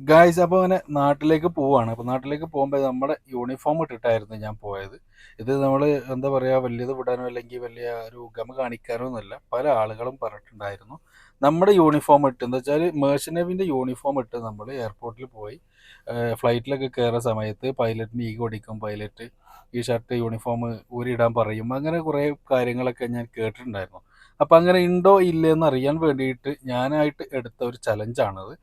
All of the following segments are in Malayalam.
ഗായ്സ് അപ്പോൾ അങ്ങനെ നാട്ടിലേക്ക് പോവാണ്. അപ്പോൾ നാട്ടിലേക്ക് പോകുമ്പോൾ നമ്മുടെ യൂണിഫോം ഇട്ടിട്ടായിരുന്നു ഞാൻ പോയത്. ഇത് നമ്മൾ എന്താ പറയുക വലിയത് വിടാനോ അല്ലെങ്കിൽ വലിയ ഒരു ഗമ കാണിക്കാനോ എന്നല്ല പല ആളുകളും പറഞ്ഞിട്ടുണ്ടായിരുന്നു. നമ്മുടെ യൂണിഫോം ഇട്ട് എന്താ വെച്ചാൽ മേഴ്സിനവിന്റെ യൂണിഫോം ഇട്ട് നമ്മൾ എയർപോർട്ടിൽ പോയി. ഫ്ലൈറ്റിലൊക്കെ കയറുന്ന സമയത്ത് പൈലറ്റിന് ഈ കൊടിക്കും പൈലറ്റ് ഈ ഷർട്ട് യൂണിഫോം ഊരിയിടാൻ പറയും. അങ്ങനെ കുറേ കാര്യങ്ങളൊക്കെ ഞാൻ കേട്ടിട്ടുണ്ടായിരുന്നു. അപ്പം അങ്ങനെ ഉണ്ടോ ഇല്ലയെന്ന് അറിയാൻ വേണ്ടിയിട്ട് ഞാനായിട്ട് എടുത്ത ഒരു ചലഞ്ചാണത്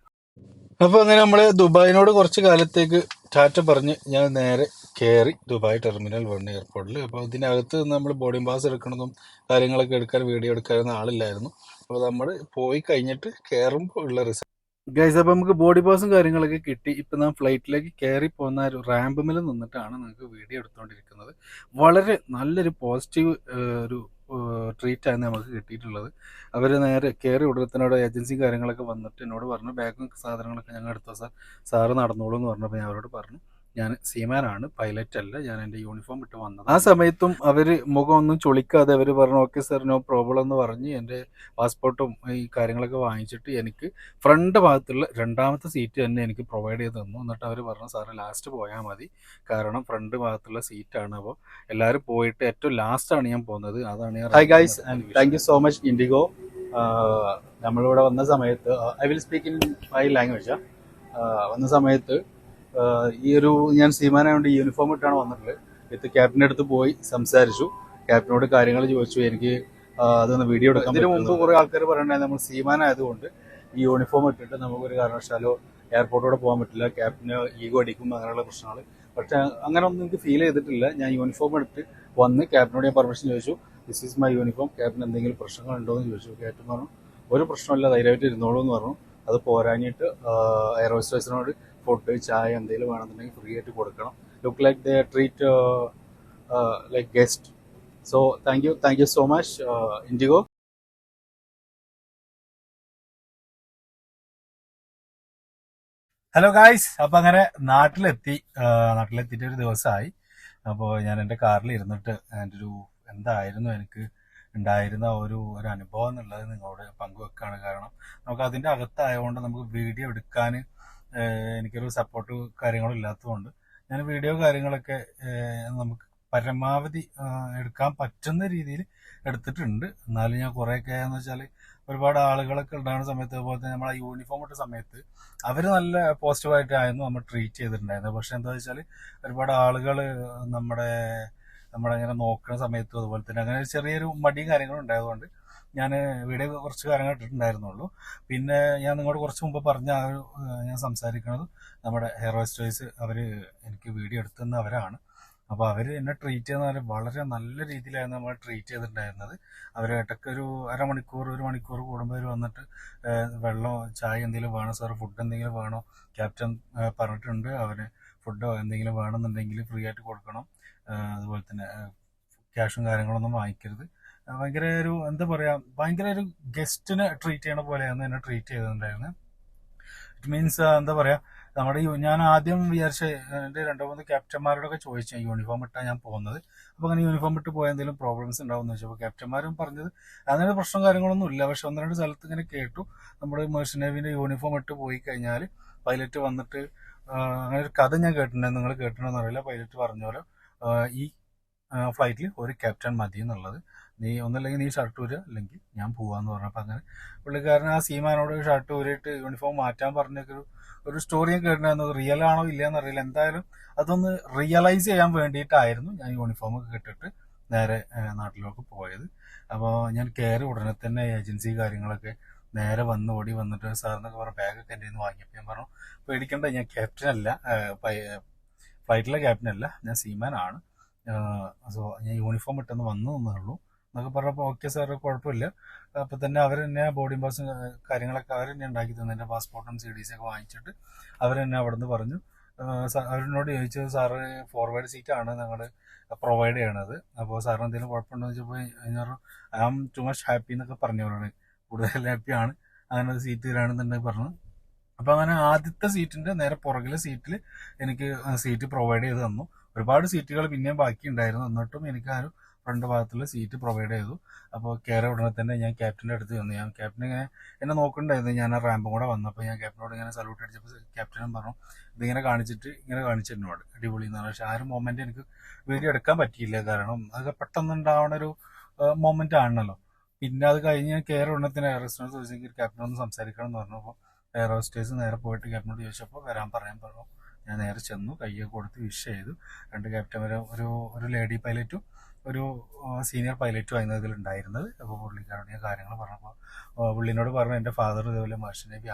അപ്പോൾ അങ്ങനെ നമ്മൾ ദുബായിനോട് കുറച്ച് കാലത്തേക്ക് ടാറ്റ പറഞ്ഞ് ഞാൻ നേരെ കയറി ദുബായ് ടെർമിനൽ വൺ എയർപോർട്ടിൽ അപ്പോൾ ഇതിനകത്ത് നമ്മൾ ബോർഡിംഗ് പാസ് എടുക്കണതും കാര്യങ്ങളൊക്കെ എടുക്കാൻ വീഡിയോ എടുക്കാനൊന്നും ആളില്ലായിരുന്നു. അപ്പോൾ നമ്മൾ പോയി കഴിഞ്ഞിട്ട് കയറുമ്പോൾ ഉള്ള റിസൾട്ട് ഗൈസ് അപ്പോൾ നമുക്ക് ബോഡി പാസും കാര്യങ്ങളൊക്കെ കിട്ടി. ഇപ്പം നാം ഫ്ലൈറ്റിലേക്ക് കയറി പോകുന്ന ഒരു റാമ്പ് മിൽ നിന്നിട്ടാണ് നിങ്ങൾക്ക് വീഡിയോ എടുത്തുകൊണ്ടിരിക്കുന്നത് വളരെ നല്ലൊരു പോസിറ്റീവ് ഒരു ട്രീറ്റ് ആണ് നമുക്ക് കിട്ടിയിട്ടുള്ളത്. അവർ നേരെ കയറി ഉടനത്തിനോട് ഏജൻസി കാര്യങ്ങളൊക്കെ വന്നിട്ട് എന്നോട് പറഞ്ഞു ബാഗും സാധനങ്ങളൊക്കെ ഞങ്ങൾ എടുത്തോ സാർ സാറ് നടന്നോളൂ എന്ന് പറഞ്ഞപ്പോൾ ഞാൻ അവരോട് പറഞ്ഞു. ഞാൻ ആണ് പൈലറ്റ് അല്ല ഞാൻ എന്റെ യൂണിഫോം ഇട്ട് വന്നത് ആ സമയത്തും അവർ മുഖമൊന്നും ചൊളിക്കാതെ അവർ പറഞ്ഞു ഓക്കെ സർ നോ പ്രോബ്ലം എന്ന് പറഞ്ഞ് എന്റെ പാസ്പോർട്ടും ഈ കാര്യങ്ങളൊക്കെ വാങ്ങിച്ചിട്ട് എനിക്ക് ഫ്രണ്ട് ഭാഗത്തുള്ള രണ്ടാമത്തെ സീറ്റ് തന്നെ എനിക്ക് പ്രൊവൈഡ് ചെയ്ത് തന്നു. എന്നിട്ട് അവർ പറഞ്ഞു സാറ് ലാസ്റ്റ് പോയാൽ മതി. കാരണം ഫ്രണ്ട് ഭാഗത്തുള്ള സീറ്റാണ് അപ്പോൾ എല്ലാവരും പോയിട്ട് ഏറ്റവും ലാസ്റ്റാണ് ഞാൻ പോകുന്നത്. അതാണ് ഞാൻ hi guys and thank you so much IndiGo നമ്മളിവിടെ വന്ന സമയത്ത് I will speak in my language വന്ന സമയത്ത് ഈ ഒരു ഞാൻ സീമാനായോണ്ട് ഈ യൂണിഫോം ഇട്ടാണ് വന്നിട്ടുള്ളത്. വിത്ത് ക്യാപ്റ്റന്റെ അടുത്ത് പോയി സംസാരിച്ചു. ക്യാപ്റ്റനോട് കാര്യങ്ങൾ ചോദിച്ചു. എനിക്ക് അതൊന്ന് വീഡിയോ എടുക്കാം ഇതിന് മുമ്പ് കുറേ ആൾക്കാർ പറയുന്നുണ്ടായിരുന്നു നമ്മൾ സീമാനായതുകൊണ്ട് ഈ യൂണിഫോം ഇട്ടിട്ട് നമുക്കൊരു കാരണവശാലോ എയർപോർട്ടോടെ പോകാൻ പറ്റില്ല. ക്യാപ്റ്റന് ഈഗോ അടിക്കും അങ്ങനെയുള്ള പ്രശ്നങ്ങൾ. പക്ഷെ അങ്ങനെ ഒന്നും എനിക്ക് ഫീൽ ചെയ്തിട്ടില്ല. ഞാൻ യൂണിഫോം എടുത്ത് വന്ന് ക്യാപ്റ്റനോട് ഞാൻ പെർമിഷൻ ചോദിച്ചു. This is my uniform captain എന്തെങ്കിലും പ്രശ്നങ്ങളുണ്ടോ എന്ന് ചോദിച്ചു. ക്യാപ്റ്റൻ പറഞ്ഞു ഒരു പ്രശ്നമില്ല ധൈര്യമായിട്ട് ഇരുന്നോളൂ എന്ന് പറഞ്ഞു. അത് പോരാഞ്ഞിട്ട് എയർ ഹോസ്റ്റേഴ്സിനോട് ഫുഡ് ചായ എന്തെങ്കിലും വേണമെന്നുണ്ടെങ്കിൽ ഫ്രീ ആയിട്ട് കൊടുക്കണം. Look like the treat like guest so thank you thank you so much IndiGo hello guys അപ്പൊ അങ്ങനെ നാട്ടിലെത്തി നാട്ടിലെത്തിയിട്ട് ഒരു ദിവസമായി. അപ്പോൾ ഞാൻ എന്റെ കാറിൽ ഇരുന്നിട്ട് എന്റെ ഒരു എന്തായിരുന്നു എനിക്ക് ഉണ്ടായിരുന്ന ഒരു ഒരു അനുഭവം എന്നുള്ളത് നിങ്ങളോട് പങ്കുവെക്കാണ് കാരണം നമുക്ക് അതിന്റെ അകത്തായതുകൊണ്ട് നമുക്ക് വീഡിയോ എടുക്കാൻ എനിക്കൊരു സപ്പോർട്ട് കാര്യങ്ങളും ഇല്ലാത്തതുകൊണ്ട് ഞാൻ വീഡിയോ കാര്യങ്ങളൊക്കെ നമുക്ക് പരമാവധി എടുക്കാൻ പറ്റുന്ന രീതിയിൽ എടുത്തിട്ടുണ്ട്. എന്നാലും ഞാൻ കുറേയൊക്കെ എന്ന് വെച്ചാൽ ഒരുപാട് ആളുകളൊക്കെ ഉണ്ടാകുന്ന സമയത്ത് അതുപോലെ തന്നെ നമ്മളെ യൂണിഫോം ഇട്ട സമയത്ത് അവർ നല്ല പോസിറ്റീവായിട്ടായിരുന്നു നമ്മൾ ട്രീറ്റ് ചെയ്തിട്ടുണ്ടായിരുന്നത്. പക്ഷെ എന്താ വെച്ചാൽ ഒരുപാട് ആളുകൾ നമ്മുടെ നമ്മളെങ്ങനെ നോക്കുന്ന സമയത്തും അതുപോലെ തന്നെ അങ്ങനെ ചെറിയൊരു മടിയും കാര്യങ്ങളും ഉണ്ടായതുകൊണ്ട് ഞാൻ വീഡിയോ കുറച്ച് കാര്യങ്ങൾ ഇട്ടിട്ടുണ്ടായിരുന്നുള്ളൂ. പിന്നെ ഞാൻ നിങ്ങളോട് കുറച്ച് മുമ്പ് പറഞ്ഞ ആ ഒരു ഞാൻ സംസാരിക്കുന്നത് നമ്മുടെ ഹെയർ ഹോസ്റ്റേഴ്സ് അവർ എനിക്ക് വീഡിയോ എടുത്തുന്ന അവരാണ്. അപ്പോൾ അവർ എന്നെ ട്രീറ്റ് ചെയ്യുന്ന വളരെ നല്ല രീതിയിലായിരുന്നു നമ്മൾ ട്രീറ്റ് ചെയ്തിട്ടുണ്ടായിരുന്നത്. അവർ ഇടയ്ക്ക് ഒരു അരമണിക്കൂർ ഒരു മണിക്കൂർ കൂടുമ്പോൾ അവർ വന്നിട്ട് വെള്ളമോ വെള്ളം ചായ എന്തെങ്കിലും വേണോ സാർ? ഫുഡ് എന്തെങ്കിലും വേണോ? ക്യാപ്റ്റൻ പറഞ്ഞിട്ടുണ്ട് അവന് ഫുഡോ എന്തെങ്കിലും വേണമെന്നുണ്ടെങ്കിൽ ഫ്രീ ആയിട്ട് കൊടുക്കണം. അതുപോലെ തന്നെ ക്യാഷും കാര്യങ്ങളൊന്നും വാങ്ങിക്കരുത്. ഭയങ്കര ഒരു എന്താ പറയാ ഭയങ്കര ഒരു ഗസ്റ്റിനെ ട്രീറ്റ് ചെയ്യണ പോലെയാണ് എന്നെ ട്രീറ്റ് ചെയ്തിട്ടുണ്ടായിരുന്നത് ഇറ്റ് മീൻസ് എന്താ പറയാ നമ്മുടെ ഞാൻ ആദ്യം വിചാരിച്ച എന്റെ രണ്ടു മൂന്ന് ക്യാപ്റ്റന്മാരോടൊക്കെ ചോദിച്ചു യൂണിഫോം ഇട്ടാണ് ഞാൻ പോകുന്നത്? അപ്പോൾ അങ്ങനെ യൂണിഫോം ഇട്ട് പോയ എന്തെങ്കിലും പ്രോബ്ലംസ് ഉണ്ടാവും എന്ന് അപ്പോൾ ക്യാപ്റ്റന്മാരും പറഞ്ഞത് അങ്ങനെ പ്രശ്നം കാര്യങ്ങളൊന്നും ഇല്ല. പക്ഷെ ഒന്ന് രണ്ട് സ്ഥലത്ത് ഇങ്ങനെ കേട്ടു. നമ്മുടെ മേഴ്സൺ യൂണിഫോം ഇട്ട് പോയി കഴിഞ്ഞാൽ പൈലറ്റ് വന്നിട്ട് അങ്ങനെ ഒരു കഥ ഞാൻ കേട്ടിട്ടുണ്ടായിരുന്നു നിങ്ങൾ കേട്ടിട്ടുണ്ടോ അറിയില്ല. പൈലറ്റ് പറഞ്ഞ പോലെ ഈ ഫ്ലൈറ്റിൽ ഒരു ക്യാപ്റ്റൻ മതി എന്നുള്ളത്. നീ ഒന്നല്ലെങ്കിൽ നീ ഷർട്ട് ഊരുക അല്ലെങ്കിൽ ഞാൻ പോവാന്ന് പറഞ്ഞപ്പോൾ അങ്ങനെ പുള്ളിക്കാരൻ ആ സീമാനോട് ഷർട്ട് ഊരിയിട്ട് യൂണിഫോം മാറ്റാൻ പറഞ്ഞൊക്കെ ഒരു സ്റ്റോറി ഞാൻ കേട്ടിട്ടുണ്ടായിരുന്നു റിയൽ ആണോ ഇല്ലയെന്ന് അറിയില്ല. എന്തായാലും അതൊന്ന് റിയലൈസ് ചെയ്യാൻ വേണ്ടിയിട്ടായിരുന്നു ഞാൻ യൂണിഫോം ഒക്കെ ഇട്ടിട്ട് നേരെ നാട്ടിലേക്ക് പോയത്. അപ്പോൾ ഞാൻ കയറി ഉടനെ തന്നെ ഏജൻസി കാര്യങ്ങളൊക്കെ നേരെ വന്ന് ഓടി വന്നിട്ട് സാറിനൊക്കെ പറഞ്ഞു ബാഗൊക്കെ എന്റെ നിന്ന് വാങ്ങിയപ്പോൾ ഞാൻ പറഞ്ഞു പേടിക്കണ്ട ഞാൻ ക്യാപ്റ്റൻ അല്ല ഫ്ലൈറ്റിലെ ക്യാപ്റ്റൻ അല്ല ഞാൻ സീമാനാണ്. സോ ഞാൻ യൂണിഫോം ഇട്ടെന്ന് വന്നു എന്നേ ഉള്ളൂ. എന്നൊക്കെ പറഞ്ഞപ്പോൾ ഓക്കെ സാർ കുഴപ്പമില്ല. അപ്പോൾ തന്നെ അവർ തന്നെ ബോർഡിംഗ് പാസും കാര്യങ്ങളൊക്കെ അവർ തന്നെ ഉണ്ടാക്കി തന്നെ. എന്റെ പാസ്പോർട്ടും സി ഡി സി ഒക്കെ വാങ്ങിച്ചിട്ട് അവർ തന്നെ അവിടെ നിന്ന് പറഞ്ഞു അവരോട് ചോദിച്ചത് സാറ് ഫോർവേഡ് സീറ്റാണ് ഞങ്ങൾ പ്രൊവൈഡ് ചെയ്യണത്. അപ്പോൾ സാറിന് എന്തെങ്കിലും കുഴപ്പമുണ്ടോ? എന്ന് ചോദിച്ചപ്പോൾ ഞാൻ I am too much happy എന്നൊക്കെ പറഞ്ഞവരാണ് കൂടുതൽ ഹാപ്പിയാണ് അങ്ങനെ ഒരു സീറ്റ് തരാണെന്നുണ്ടെങ്കിൽ പറഞ്ഞു. അപ്പോൾ അങ്ങനെ ആദ്യത്തെ സീറ്റിന്റെ നേരെ പുറകിലെ സീറ്റിൽ എനിക്ക് സീറ്റ് പ്രൊവൈഡ് ചെയ്ത് തന്നു. ഒരുപാട് സീറ്റുകൾ പിന്നെയും ബാക്കി ഉണ്ടായിരുന്നു എന്നിട്ടും എനിക്ക് ആ ഒരു ഫ്രണ്ട് ഭാഗത്തുള്ള സീറ്റ് പ്രൊവൈഡ് ചെയ്തു. അപ്പോൾ കയറിയ ഉടനെ തന്നെ ഞാൻ ക്യാപ്റ്റന്റെ അടുത്ത് ചെന്നു. ഞാൻ ക്യാപ്റ്റൻ ഇങ്ങനെ എന്നെ നോക്കണ്ടായിരുന്നു. ഞാൻ ആ റാമ്പും കൂടെ വന്നപ്പോൾ ഞാൻ ക്യാപ്റ്റനോട് ഇങ്ങനെ സല്യൂട്ട് അടിച്ചപ്പോൾ ക്യാപ്റ്റനും പറഞ്ഞു ഇതിങ്ങനെ കാണിച്ചിട്ട് ഇങ്ങനെ കാണിച്ചു എന്നോട് അടിപൊളി എന്നാണ് പക്ഷെ ആ ഒരു മൊമെന്റ് എനിക്ക് വീഡിയോ എടുക്കാൻ പറ്റിയില്ല. കാരണം അത് പെട്ടെന്ന് ഉണ്ടാവുന്ന ഒരു മൊമെന്റ് ആണല്ലോ. പിന്നെ അത് കഴിഞ്ഞ് ഞാൻ കയറി ഉടനെ തന്നെ എയർ ഹോസ്റ്റേഴ്സ് ചോദിച്ചെങ്കിൽ ക്യാപ്റ്റൻ ഒന്ന് സംസാരിക്കണം എന്ന് പറഞ്ഞപ്പോൾ എയർ ഹോസ്റ്റേഴ്സ് നേരെ പോയിട്ട് ക്യാപ്റ്റനോട് ചോദിച്ചപ്പോൾ വരാൻ പറയാൻ പറഞ്ഞു. ഞാൻ നേരെ ചെന്നു കയ്യൊക്കെ കൊടുത്ത് വിഷ് ചെയ്തു. രണ്ട് ക്യാപ്റ്റൻ വരെ ഒരു ഒരു ലേഡി പൈലറ്റും ഒരു സീനിയർ പൈലറ്റും ആയിരുന്നു ഇതിലുണ്ടായിരുന്നത് അപ്പോൾ പുള്ളിക്കാരോട് ഞാൻ കാര്യങ്ങൾ പറഞ്ഞപ്പോൾ പുള്ളിനോട് പറഞ്ഞു എന്റെ ഫാദർ ഇതുപോലെ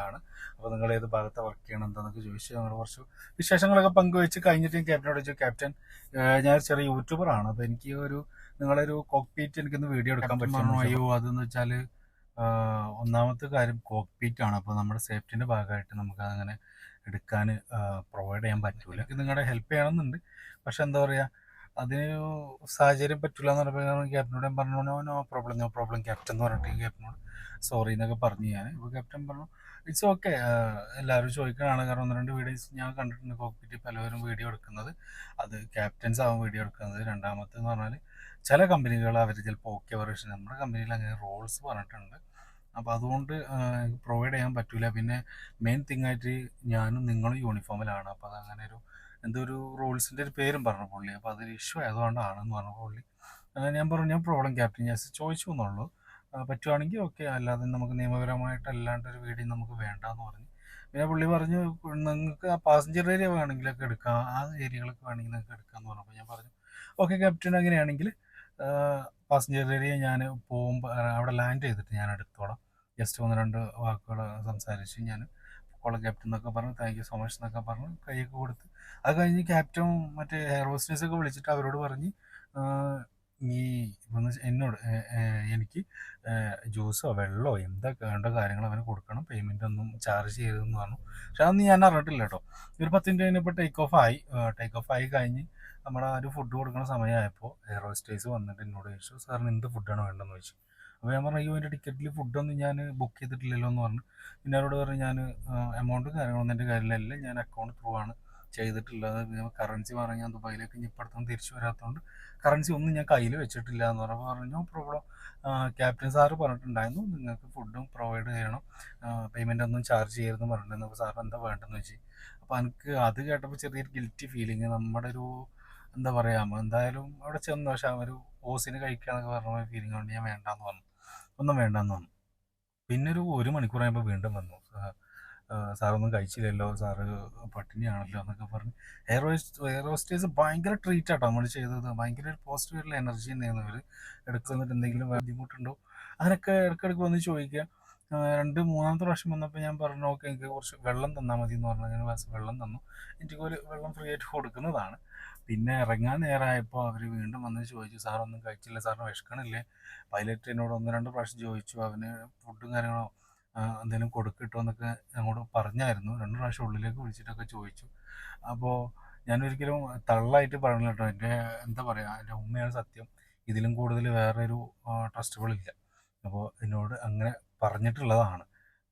ആണ്. അപ്പോൾ നിങ്ങൾ ഏത് ഭാഗത്താണ് വർക്ക് ചെയ്യണം എന്താണെന്നൊക്കെ ചോദിച്ചു ഞങ്ങൾ കുറച്ച് വിശേഷങ്ങളൊക്കെ പങ്കുവെച്ച് കഴിഞ്ഞിട്ട് ഞാൻ ക്യാപ്റ്റനോട് ചോദിച്ചു ക്യാപ്റ്റൻ ഞാൻ ചെറിയ യൂട്യൂബറാണ് അപ്പോൾ എനിക്ക് ഒരു നിങ്ങളൊരു കോക്പീറ്റ് എനിക്കൊന്ന് വീഡിയോ എടുക്കാൻ പറ്റുമോ? അയ്യോ അതെന്ന് വെച്ചാൽ ഒന്നാമത്തെ കാര്യം കോക്പീറ്റ് ആണ്. അപ്പോൾ നമ്മുടെ സേഫ്റ്റിന്റെ ഭാഗമായിട്ട് നമുക്ക് അങ്ങനെ എടുക്കാൻ പ്രൊവൈഡ് ചെയ്യാൻ പറ്റൂല. നിങ്ങളുടെ ഹെൽപ്പ് ചെയ്യണമെന്നുണ്ട്. പക്ഷെ എന്താ പറയുക അതിന് സാഹചര്യം പറ്റില്ല എന്ന് പറഞ്ഞപ്പോൾ ക്യാപ്റ്റനോട് ഞാൻ പറഞ്ഞു no no problem no problem captain എന്ന് പറഞ്ഞിട്ട് ക്യാപ്റ്റനോട് സോറി എന്നൊക്കെ പറഞ്ഞു ഞാൻ. ഇപ്പോൾ ക്യാപ്റ്റൻ പറഞ്ഞു ഇറ്റ്സ് ഓക്കെ എല്ലാവരും ചോദിക്കണതാണ്. കാരണം ഒന്ന് രണ്ട് വീഡിയോസ് ഞാൻ കണ്ടിട്ടുണ്ട്. കോക്പിറ്റ് പലവരും വീഡിയോ എടുക്കുന്നത്. അത് ക്യാപ്റ്റൻസ് ആവും വീഡിയോ എടുക്കുന്നത്. രണ്ടാമത്തെ എന്ന് പറഞ്ഞാൽ ചില കമ്പനികൾ അവർ ചിലപ്പോൾ ഓക്കെ വെർഷൻ നമ്മുടെ കമ്പനിയിൽ അങ്ങനെ റോൾസ് പറഞ്ഞിട്ടുണ്ട്. അപ്പോൾ അതുകൊണ്ട് പ്രൊവൈഡ് ചെയ്യാൻ പറ്റില്ല പിന്നെ മെയിൻ തിങ് ആയിട്ട് ഞാനും നിങ്ങളും യൂണിഫോമിലാണ് അപ്പോൾ അതങ്ങനെ ഒരു എന്തോ ഒരു റൂൾസിന്റെ ഒരു പേരും പറഞ്ഞു പുള്ളി. അപ്പോൾ അതൊരു ഇഷ്യൂ ആയതുകൊണ്ടാണെന്ന് പറഞ്ഞു പുള്ളി. ഞാൻ പറഞ്ഞു ഞാൻ പ്രോബ്ലം ക്യാപ്റ്റൻ ഞാൻ ചോദിച്ചു എന്നുള്ളൂ. പറ്റുവാണെങ്കിൽ ഓക്കെ അല്ലാതെ നമുക്ക് നിയമപരമായിട്ട് അല്ലാണ്ട് ഒരു വീഡിയോ നമുക്ക് വേണ്ട എന്ന് പറഞ്ഞു. പിന്നെ പുള്ളി പറഞ്ഞു നിങ്ങൾക്ക് ആ പാസഞ്ചർ ഏരിയ വേണമെങ്കിലൊക്കെ എടുക്കാം. ആ ഏരിയകളൊക്കെ വേണമെങ്കിൽ നിങ്ങൾക്ക് എടുക്കാമെന്ന് പറഞ്ഞപ്പോൾ ഞാൻ പറഞ്ഞു ഓക്കെ ക്യാപ്റ്റൻ അങ്ങനെയാണെങ്കിൽ പാസഞ്ചർ ഏരിയ ഞാൻ പോകുമ്പോൾ അവിടെ ലാൻഡ് ചെയ്തിട്ട് ഞാൻ എടുത്തോളാം. ജസ്റ്റ് ഒന്ന് രണ്ട് വാക്കുകൾ സംസാരിച്ച് ഞാൻ കോളം ക്യാപ്റ്റൻ എന്നൊക്കെ പറഞ്ഞു താങ്ക് യു സോ മച്ച് എന്നൊക്കെ പറഞ്ഞു കൈയൊക്കെ കൊടുത്ത് അത് കഴിഞ്ഞ് ക്യാപ്റ്റൻ മറ്റേ ഹെയർ ഹോസ്റ്റേഴ്സ് ഒക്കെ വിളിച്ചിട്ട് അവരോട് പറഞ്ഞ് നീ ഇപ്പം എന്നോട് എനിക്ക് ജ്യൂസോ വെള്ളമോ എന്താ വേണ്ട കാര്യങ്ങൾ അവന് കൊടുക്കണം പേയ്മെന്റ് ഒന്നും ചാർജ് ചെയ്തതെന്ന് പറഞ്ഞു. പക്ഷെ അതൊന്നും ഞാൻ അറിഞ്ഞിട്ടില്ല കേട്ടോ. ഒരു പത്തിന്റെ കഴിഞ്ഞപ്പോൾ ടേക്ക് ഓഫ് ആയി ടേക്ക് ഓഫ് ആയി കഴിഞ്ഞ് നമ്മുടെ ആ ഒരു ഫുഡ് കൊടുക്കുന്ന സമയമായപ്പോൾ എയർ ഹോസ്റ്റേഴ്സ് വന്നിട്ട് എന്നോട് ചോദിച്ചു സാറിന് എന്ത് ഫുഡാണ് വേണ്ടതെന്ന് ചോദിച്ചു. അപ്പോൾ ഞാൻ പറഞ്ഞു അയ്യോ എന്റെ ടിക്കറ്റിൽ ഫുഡൊന്നും ഞാൻ ബുക്ക് ചെയ്തിട്ടില്ലല്ലോ എന്ന് പറഞ്ഞു. പിന്നെ അവരോട് പറഞ്ഞു ഞാൻ എമൗണ്ട് കാര്യങ്ങളൊന്നും എന്റെ കാര്യമില്ല ഞാൻ അക്കൗണ്ട് ത്രൂ ആണ്. ചെയ്തിട്ടുള്ളത് കറൻസി പറഞ്ഞാൽ ദുബായിലേക്ക് ഇനി ഇപ്പടുത്തൊന്നും തിരിച്ചു വരാത്തതുകൊണ്ട് കറൻസി ഒന്നും ഞാൻ കയ്യിൽ വെച്ചിട്ടില്ല എന്ന് പറഞ്ഞപ്പോൾ പറഞ്ഞു. പ്രോബ്ലം ക്യാപ്റ്റൻ സാറ് പറഞ്ഞിട്ടുണ്ടായിരുന്നു നിങ്ങൾക്ക് ഫുഡും പ്രൊവൈഡ് ചെയ്യണം. പേയ്മെന്റ് ഒന്നും ചാർജ് ചെയ്യരുതെന്ന് പറഞ്ഞിട്ടുണ്ടായിരുന്നു. അപ്പോൾ സാർ എന്താ വേണ്ടതെന്ന് വെച്ച് അപ്പോൾ എനിക്ക് അത് കേട്ടപ്പോൾ ചെറിയൊരു ഗിൽറ്റി ഫീലിങ് നമ്മുടെ ഒരു എന്താ പറയുക എന്തായാലും അവിടെ ചെന്നു പക്ഷെ ഒരു ഓസിന് കഴിക്കാന്നൊക്കെ പറഞ്ഞ ഫീലിംഗ് കൊണ്ട് ഞാൻ വേണ്ടാന്ന് പറഞ്ഞു. ഒന്നും വേണ്ടാന്ന് പറഞ്ഞു. പിന്നെ ഒരു ഒരു മണിക്കൂറായപ്പോൾ വീണ്ടും വന്നു. സാറൊന്നും കഴിച്ചില്ലല്ലോ. സാറ് പട്ടിണിയാണല്ലോ എന്നൊക്കെ പറഞ്ഞ്. എയർ ഹോസ്റ്റ് എയർ ഹോസ്റ്റേഴ്സ് ഭയങ്കര ട്രീറ്റ് ആട്ടോ നമ്മൾ ചെയ്തത്. ഭയങ്കര ഒരു പോസിറ്റീവ് എനർജി തന്നെയാണ് അവർ എടുക്കുന്നിട്ട് എന്തെങ്കിലും ബുദ്ധിമുട്ടുണ്ടോ? അങ്ങനെയൊക്കെ ഇടയ്ക്കിടയ്ക്ക് വന്ന് ചോദിക്കുക. രണ്ട് മൂന്നാമത്തെ പ്രാവശ്യം വന്നപ്പോൾ ഞാൻ പറഞ്ഞു ഓക്കെ എനിക്ക് കുറച്ച് വെള്ളം തന്നാൽ മതി എന്ന് പറഞ്ഞു. അങ്ങനെ ഗ്ലാസ് വെള്ളം തന്നു. എനിക്ക് ഒരു വെള്ളം ഫ്രീ ആയിട്ട് കൊടുക്കുന്നതാണ്. പിന്നെ ഇറങ്ങാൻ നേരമായപ്പോൾ അവർ വീണ്ടും വന്ന് ചോദിച്ചു സാറൊന്നും കഴിച്ചില്ല സാറിന് വിശക്കണില്ലേ? പൈലറ്റ് എന്നോട് ഒന്ന് രണ്ട് പ്രാവശ്യം ചോദിച്ചു. അവന് ഫുഡും കാര്യങ്ങളോ എന്തെങ്കിലും കൊടുക്കിട്ടോ എന്നൊക്കെ ഞങ്ങളോട് പറഞ്ഞായിരുന്നു. രണ്ട് പ്രാവശ്യം ഉള്ളിലേക്ക് വിളിച്ചിട്ടൊക്കെ ചോദിച്ചു. അപ്പോൾ ഞാനൊരിക്കലും തള്ളായിട്ട് പറഞ്ഞില്ല കേട്ടോ. എന്റെ എന്താ പറയുക എന്റെ ഉമ്മയാണ് സത്യം. ഇതിലും കൂടുതൽ വേറൊരു ട്രസ്റ്റബിൾ ഇല്ല അപ്പോൾ എന്നോട് അങ്ങനെ പറഞ്ഞിട്ടുള്ളതാണ്.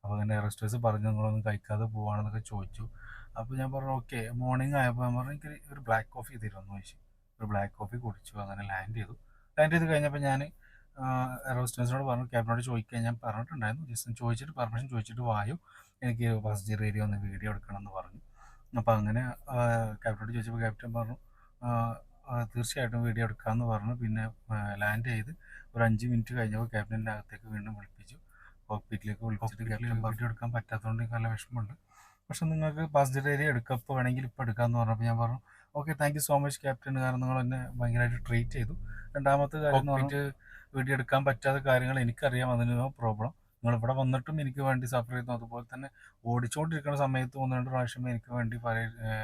അപ്പോൾ അങ്ങനെ റെസ്റ്റേഴ്സ് പറഞ്ഞു നിങ്ങളൊന്നും കഴിക്കാതെ പോവാണെന്നൊക്കെ ചോദിച്ചു. അപ്പോൾ ഞാൻ പറഞ്ഞു ഓക്കെ. മോർണിംഗ് ആയപ്പോൾ ഞാൻ പറഞ്ഞു എനിക്ക് ഒരു ബ്ലാക്ക് കോഫി തരുമെന്ന് ചോദിച്ചു. ഒരു ബ്ലാക്ക് കോഫി കുടിച്ചു അങ്ങനെ ലാൻഡ് ചെയ്തു. ലാൻഡ് ചെയ്ത് കഴിഞ്ഞപ്പോൾ ഞാൻ റോസ്റ്റേഴ്സിനോട് പറഞ്ഞു ക്യാബിനോട് ചോദിക്കാൻ ഞാൻ പറഞ്ഞിട്ടുണ്ടായിരുന്നു. ജസ്റ്റ് ചോദിച്ചിട്ട് പെർമിഷൻ ചോദിച്ചിട്ട് വായു. എനിക്ക് പാസഞ്ചർ ഏരിയ ഒന്ന് വീഡിയോ എടുക്കണം എന്ന് പറഞ്ഞു. അപ്പോൾ അങ്ങനെ ക്യാപ്റ്റനോട് ചോദിച്ചപ്പോൾ ക്യാപ്റ്റൻ പറഞ്ഞു തീർച്ചയായിട്ടും വീഡിയോ എടുക്കാമെന്ന് പറഞ്ഞു. പിന്നെ ലാൻഡ് ചെയ്ത് ഒരു അഞ്ച് മിനിറ്റ് കഴിഞ്ഞപ്പോൾ ക്യാപ്റ്റന്റെ അകത്തേക്ക് വീണ്ടും വിളിപ്പിച്ചു. കോക്പീറ്റിലേക്ക് വിളിച്ചിട്ട് ക്യാപ്റ്റൻ വീഡിയോ എടുക്കാൻ പറ്റാത്തതുകൊണ്ട് നല്ല വിഷമമുണ്ട്. പക്ഷെ നിങ്ങൾക്ക് പാസഞ്ചർ ഏരിയ എടുക്കാം. ഇപ്പോൾ വേണമെങ്കിൽ ഇപ്പോൾ എടുക്കാമെന്ന് പറഞ്ഞപ്പോൾ ഞാൻ പറഞ്ഞു okay thank you so much captain. കാരണം നിങ്ങൾ എന്നെ ഭയങ്കരമായിട്ട് ട്രീറ്റ് ചെയ്തു. രണ്ടാമത്തെ കാര്യം എന്ന് പറഞ്ഞിട്ട് വീഡിയോ എടുക്കാൻ പറ്റാത്ത കാര്യങ്ങൾ എനിക്കറിയാം. അതിന് പ്രോബ്ലം നിങ്ങൾ ഇവിടെ വന്നിട്ടും എനിക്ക് വേണ്ടി സഫർ ചെയ്യുന്നു. അതുപോലെ തന്നെ ഓടിച്ചുകൊണ്ടിരിക്കുന്ന സമയത്ത് ഒന്ന് രണ്ട് പ്രാവശ്യം എനിക്ക് വേണ്ടി പല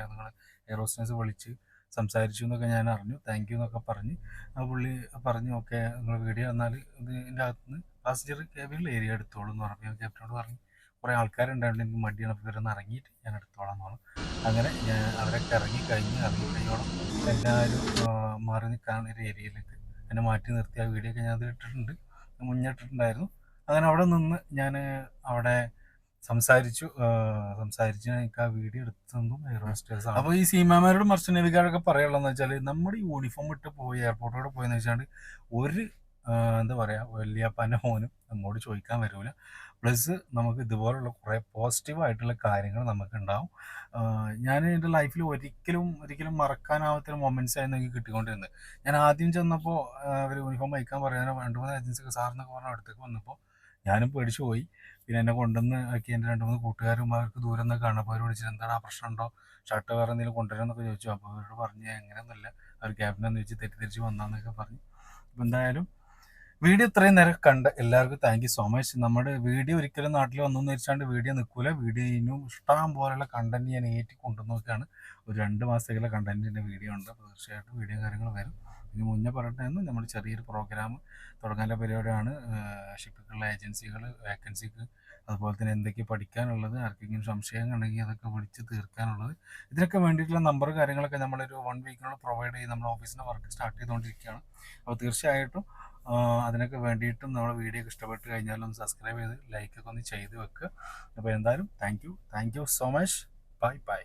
നിങ്ങൾ എയറോസ്റ്റേഴ്സ് വിളിച്ച് സംസാരിച്ചു എന്നൊക്കെ ഞാൻ അറിഞ്ഞു. താങ്ക് യു എന്നൊക്കെ പറഞ്ഞ് ആ പുള്ളി പറഞ്ഞു ഓക്കെ നിങ്ങൾ വീഡിയോ എന്നാൽ ഇതിന്റെ അകത്തുനിന്ന് പാസഞ്ചർ കേബിനിൽ ഏരിയ എടുത്തോളൂ എന്ന് പറഞ്ഞു. ഞാൻ ക്യാപ്റ്റനോട് പറഞ്ഞു കുറേ ആൾക്കാരുണ്ടായിരുന്നു. എനിക്ക് മടിയാണ്. അപ്പോൾ ഇവരൊന്ന് ഇറങ്ങിയിട്ട് ഞാൻ എടുത്തോളാം എന്ന് പറഞ്ഞു. അങ്ങനെ ഞാൻ അവരൊക്കെ ഇറങ്ങി കഴിഞ്ഞ് ഇറങ്ങി എല്ലാവരും മാറി നിൽക്കാൻ ഒരു ഏരിയയിലേക്ക് എന്നെ മാറ്റി നിർത്തി. ആ വീഡിയോ ഒക്കെ ഞാൻ ഇട്ടിട്ടുണ്ട്. മുന്നിട്ടിട്ടുണ്ടായിരുന്നു അങ്ങനെ അവിടെ നിന്ന് ഞാൻ അവിടെ സംസാരിച്ചു. സംസാരിച്ച് എനിക്ക് ആ വീഡിയോ എടുത്തതും എയർ ആണ്. അപ്പോൾ ഈ സീമാമാരോട് മർച്ചനേവിക്കാരൊക്കെ പറയാനുള്ളതെന്ന് വെച്ചാൽ നമ്മുടെ യൂണിഫോം ഇട്ട് പോയി എയർപോർട്ടോട് പോയെന്ന് വെച്ചാൽ ഒരു എന്താ പറയുക വലിയപ്പന്റെ മോനും നമ്മോട് ചോദിക്കാൻ വരില്ല പ്ലസ് നമുക്ക് ഇതുപോലുള്ള കുറേ പോസിറ്റീവ് ആയിട്ടുള്ള കാര്യങ്ങൾ നമുക്ക് ഉണ്ടാവും ഞാൻ എന്റെ ലൈഫിൽ ഒരിക്കലും ഒരിക്കലും മറക്കാനാവാത്ത മൊമെന്റ്സ് ആയിരുന്നു എനിക്ക് കിട്ടിക്കൊണ്ടിരുന്നത്. ഞാൻ ആദ്യം ചെന്നപ്പോൾ അവർ യൂണിഫോം അയക്കാൻ പറയുന്ന രണ്ട് മൂന്ന് ഏജൻസിക്ക് സാറിനൊക്കെ പറഞ്ഞ അടുത്തേക്ക് വന്നപ്പോൾ ഞാനും പേടിച്ചു പോയി. പിന്നെ എന്നെ കൊണ്ടുവന്ന് ആക്കി എന്റെ രണ്ട് മൂന്ന് കൂട്ടുകാരും അവർക്ക് ദൂരം നിന്ന് കാണുമ്പോൾ അവർ വിളിച്ചിട്ട് എന്താണ് ആ പ്രശ്നം ഉണ്ടോ? ഷർട്ട് വേറെ എന്തെങ്കിലും കൊണ്ടുവരാമെന്നൊക്കെ ചോദിച്ചു. അപ്പോൾ അവരോട് പറഞ്ഞ് എങ്ങനെയൊന്നുമില്ല. അവർ ക്യാബിനെന്ന് വെച്ച് തെറ്റിദ്ധരിച്ച് വന്നാന്നൊക്കെ പറഞ്ഞു. അപ്പോൾ എന്തായാലും വീഡിയോ ഇത്രയും നേരം കണ്ട എല്ലാവർക്കും താങ്ക് യു സോ മച്ച് നമ്മുടെ വീഡിയോ ഒരിക്കലും നാട്ടിൽ വന്നു എന്ന് വെച്ചാണ്ട് വീഡിയോ നിൽക്കൂല. വീഡിയോ ഇനിയും ഇഷ്ടം പോലെയുള്ള കണ്ടന്റ് ഞാൻ ഏറ്റി കൊണ്ടുവന്നൊക്കെയാണ് ഒരു രണ്ട് മാസത്തേക്കുള്ള കണ്ടന്റിന്റെ വീഡിയോ ഉണ്ട്. തീർച്ചയായിട്ടും വീഡിയോ കാര്യങ്ങൾ വരും. ഇനി മുന്നേ പറഞ്ഞിട്ടായിരുന്നു നമ്മുടെ ചെറിയൊരു പ്രോഗ്രാം തുടങ്ങാനുള്ള പരിപാടിയാണ്. ഷിപ്പിക്കുള്ള ഏജൻസികൾ വേക്കൻസിക്ക് അതുപോലെ തന്നെ എന്തൊക്കെ പഠിക്കാനുള്ളത് ആർക്കെങ്കിലും സംശയം ഉണ്ടെങ്കിൽ അതൊക്കെ വിളിച്ച് തീർക്കാനുള്ളത്. ഇതിനൊക്കെ വേണ്ടിയിട്ടുള്ള നമ്പർ കാര്യങ്ങളൊക്കെ നമ്മളൊരു വൺ വീക്കിനുള്ള പ്രൊവൈഡ് ചെയ്ത് നമ്മുടെ ഓഫീസിന്റെ വർക്ക് സ്റ്റാർട്ട് ചെയ്തുകൊണ്ടിരിക്കുകയാണ്. അപ്പോൾ തീർച്ചയായിട്ടും അതിനൊക്കെ വേണ്ടിയിട്ടും നമ്മുടെ വീഡിയോ ഇഷ്ടപ്പെട്ട് കഴിഞ്ഞാൽ ഒന്ന് സബ്സ്ക്രൈബ് ചെയ്ത് ലൈക്കൊക്കെ ഒന്ന് ചെയ്ത് വെക്കുക അപ്പോൾ എന്തായാലും thank you thank you so much bye bye